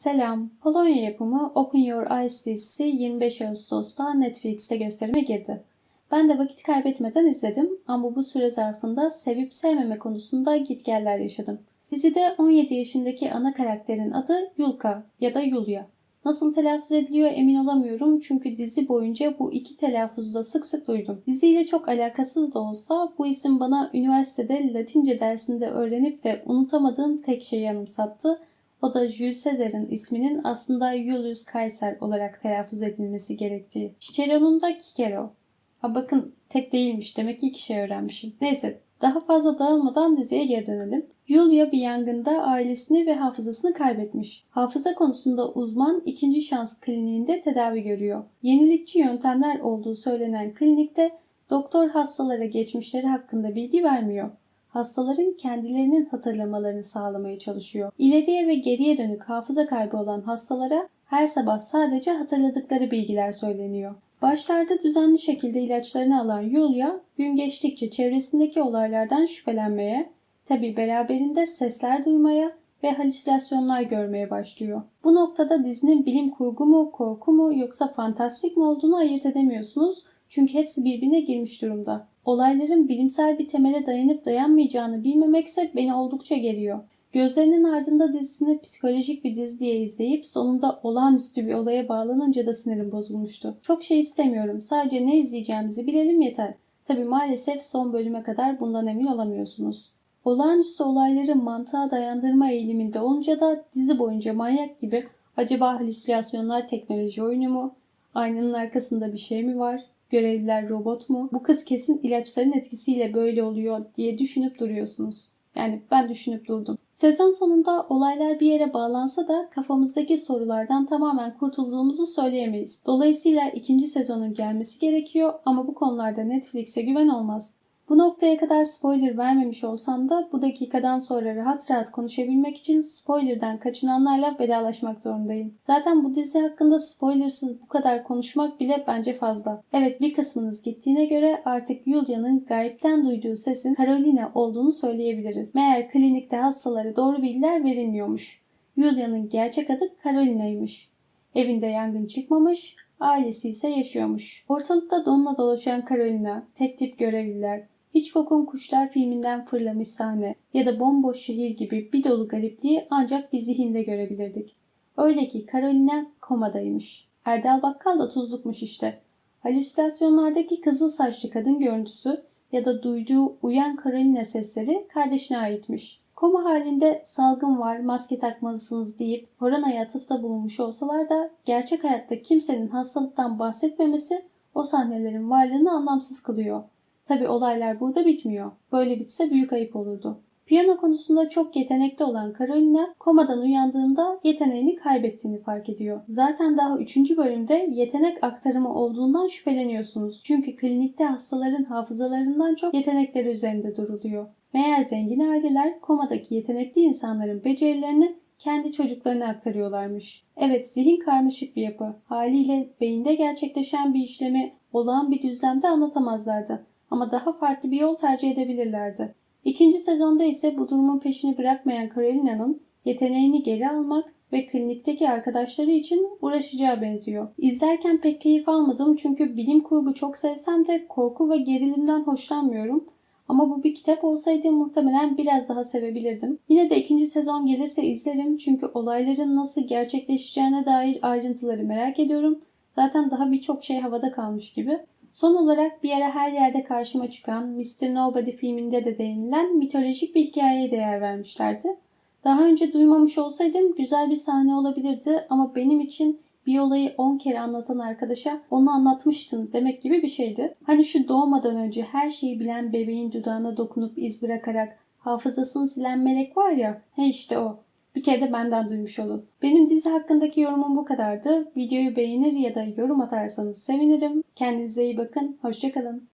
Selam. Polonya yapımı Open Your Eyes dizisi 25 Ağustos'ta Netflix'te gösterime girdi. Ben de vakit kaybetmeden izledim ama bu süre zarfında sevip sevmeme konusunda gitgeller yaşadım. Dizide 17 yaşındaki ana karakterin adı Yulka ya da Yulia. Nasıl telaffuz ediliyor emin olamıyorum çünkü dizi boyunca bu iki telaffuzda sık sık duydum. Diziyle çok alakasız da olsa bu isim bana üniversitede Latince dersinde öğrenip de unutamadığım tek şeyi anımsattı. O da Jules Caesar'ın isminin aslında Julius Caesar olarak telaffuz edilmesi gerektiği. Cicero'nun da Cicero. Ha bakın tek değilmiş demek ki iki şey öğrenmişim. Neyse daha fazla dağılmadan diziye geri dönelim. Julia bir yangında ailesini ve hafızasını kaybetmiş. Hafıza konusunda uzman ikinci şans kliniğinde tedavi görüyor. Yenilikçi yöntemler olduğu söylenen klinikte doktor hastalara geçmişleri hakkında bilgi vermiyor. Hastaların kendilerinin hatırlamalarını sağlamaya çalışıyor. İleriye ve geriye dönük hafıza kaybı olan hastalara her sabah sadece hatırladıkları bilgiler söyleniyor. Başlarda düzenli şekilde ilaçlarını alan Yulia, gün geçtikçe çevresindeki olaylardan şüphelenmeye, tabi beraberinde sesler duymaya ve halüsinasyonlar görmeye başlıyor. Bu noktada dizinin bilim kurgu mu, korku mu yoksa fantastik mi olduğunu ayırt edemiyorsunuz çünkü hepsi birbirine girmiş durumda. Olayların bilimsel bir temele dayanıp dayanmayacağını bilmemekse beni oldukça geriyor. Gözlerinin ardında dizisini psikolojik bir dizi diye izleyip sonunda olağanüstü bir olaya bağlanınca da sinirim bozulmuştu. Çok şey istemiyorum. Sadece ne izleyeceğimizi bilelim yeter. Tabi maalesef son bölüme kadar bundan emin olamıyorsunuz. Olağanüstü olayları mantığa dayandırma eğiliminde olunca da dizi boyunca manyak gibi acaba halüsinasyonlar teknoloji oyunu mu? Aynanın arkasında bir şey mi var? Görevliler robot mu? Bu kız kesin ilaçların etkisiyle böyle oluyor diye düşünüp duruyorsunuz. Yani ben düşünüp durdum. Sezon sonunda olaylar bir yere bağlansa da kafamızdaki sorulardan tamamen kurtulduğumuzu söyleyemeyiz. Dolayısıyla ikinci sezonun gelmesi gerekiyor ama bu konularda Netflix'e güven olmaz. Bu noktaya kadar spoiler vermemiş olsam da bu dakikadan sonra rahat rahat konuşabilmek için spoilerden kaçınanlarla vedalaşmak zorundayım. Zaten bu dizi hakkında spoilersız bu kadar konuşmak bile bence fazla. Evet bir kısmınız gittiğine göre artık Julia'nın gayipten duyduğu sesin Carolina olduğunu söyleyebiliriz. Meğer klinikte hastalara doğru bilgiler verilmiyormuş. Julia'nın gerçek adı Carolina'ymış. Evinde yangın çıkmamış, ailesi ise yaşıyormuş. Ortalıkta donla dolaşan Carolina, tek tip görevliler, Hitchcock'un Kuşlar filminden fırlamış sahne ya da bomboş şehir gibi bir dolu garipliği ancak bir zihinde görebilirdik. Öyle ki Carolina komadaymış. Erdal Bakkal da tuzlukmuş işte. Halüsinasyonlardaki kızıl saçlı kadın görüntüsü ya da duyduğu uyan Carolina sesleri kardeşine aitmiş. Koma halinde salgın var, maske takmalısınız deyip koronaya atıfta bulunmuş olsalar da gerçek hayatta kimsenin hastalıktan bahsetmemesi o sahnelerin varlığını anlamsız kılıyor. Tabi olaylar burada bitmiyor. Böyle bitse büyük ayıp olurdu. Piyano konusunda çok yetenekli olan Carolina komadan uyandığında yeteneğini kaybettiğini fark ediyor. Zaten daha 3. bölümde yetenek aktarımı olduğundan şüpheleniyorsunuz. Çünkü klinikte hastaların hafızalarından çok yetenekleri üzerinde duruluyor. Meğer zengin aileler komadaki yetenekli insanların becerilerini kendi çocuklarına aktarıyorlarmış. Evet zihin karmaşık bir yapı. Haliyle beyinde gerçekleşen bir işlemi olağan bir düzlemde anlatamazlardı ama daha farklı bir yol tercih edebilirlerdi. İkinci sezonda ise bu durumun peşini bırakmayan Carolina'nın yeteneğini geri almak ve klinikteki arkadaşları için uğraşacağı benziyor. İzlerken pek keyif almadım çünkü bilim kurgu çok sevsem de korku ve gerilimden hoşlanmıyorum. Ama bu bir kitap olsaydı muhtemelen biraz daha sevebilirdim. Yine de ikinci sezon gelirse izlerim çünkü olayların nasıl gerçekleşeceğine dair ayrıntıları merak ediyorum. Zaten daha birçok şey havada kalmış gibi. Son olarak bir ara her yerde karşıma çıkan Mr. Nobody filminde de değinilen mitolojik bir hikayeye değer vermişlerdi. Daha önce duymamış olsaydım güzel bir sahne olabilirdi ama benim için bir olayı 10 kere anlatan arkadaşa onu anlatmıştın demek gibi bir şeydi. Hani şu doğmadan önce her şeyi bilen bebeğin dudağına dokunup iz bırakarak hafızasını silen melek var ya, he işte o. Bir kere de benden duymuş olun. Benim dizi hakkındaki yorumum bu kadardı. Videoyu beğenir ya da yorum atarsanız sevinirim. Kendinize iyi bakın. Hoşçakalın.